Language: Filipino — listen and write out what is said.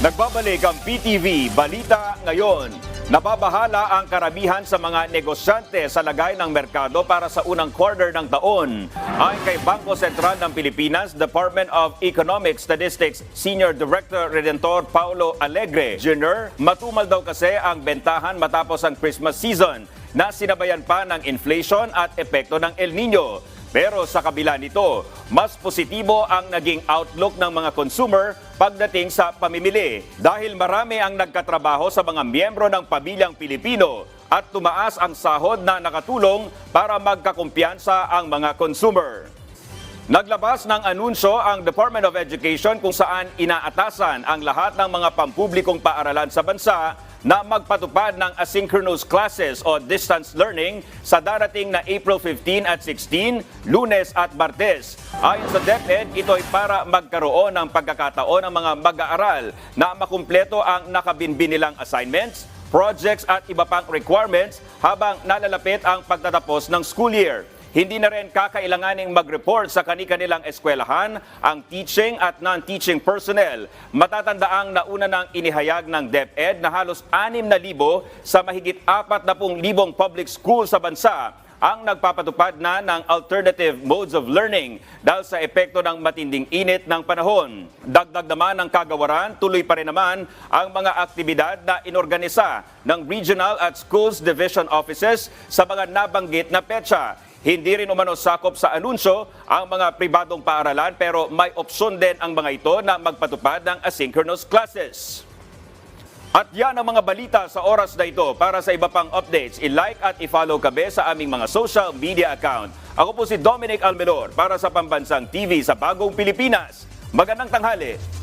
Nagbabalik ang PTV Balita Ngayon. Nababahala ang karamihan sa mga negosyante sa lagay ng merkado para sa unang quarter ng taon. Ayon kay Bangko Sentral ng Pilipinas, Department of Economic Statistics Senior Director Redentor Paulo Alegre Jr., matumal daw kasi ang bentahan matapos ang Christmas season na sinabayan pa ng inflation at epekto ng El Nino. Pero sa kabila nito, mas positibo ang naging outlook ng mga consumer pagdating sa pamimili dahil marami ang nagkatrabaho sa mga miyembro ng pamilyang Pilipino at tumaas ang sahod na nakatulong para magkakumpiyansa ang mga consumer. Naglabas ng anunsyo ang Department of Education kung saan inaatasan ang lahat ng mga pampublikong paaralan sa bansa na magpatupad ng asynchronous classes o distance learning sa darating na April 15 at 16, lunes at martes. Ayon sa DepEd, ito ay para magkaroon ng pagkakataon ng mga mag-aaral na makumpleto ang nakabinbin nilang assignments, projects at iba pang requirements habang nalalapit ang pagtatapos ng school year. Hindi na rin kakailanganing mag-report sa kani-kanilang eskwelahan ang teaching at non-teaching personnel. Matatandaang nauna nang inihayag ng DepEd na halos 6,000 sa mahigit 40,000 public school sa bansa ang nagpapatupad na ng alternative modes of learning dahil sa epekto ng matinding init ng panahon. Dagdag naman ng kagawaran, tuloy pa rin naman ang mga aktibidad na inorganisa ng regional at schools division offices sa mga nabanggit na petsa. Hindi rin umano sakop sa anunsyo ang mga pribadong paaralan pero may opsyon din ang mga ito na magpatupad ng asynchronous classes. At yan ang mga balita sa oras na ito. Para sa iba pang updates, i-like at i-follow kabe sa aming mga social media account. Ako po si Dominic Almelor para sa Pambansang TV sa Bagong Pilipinas. Magandang tanghali.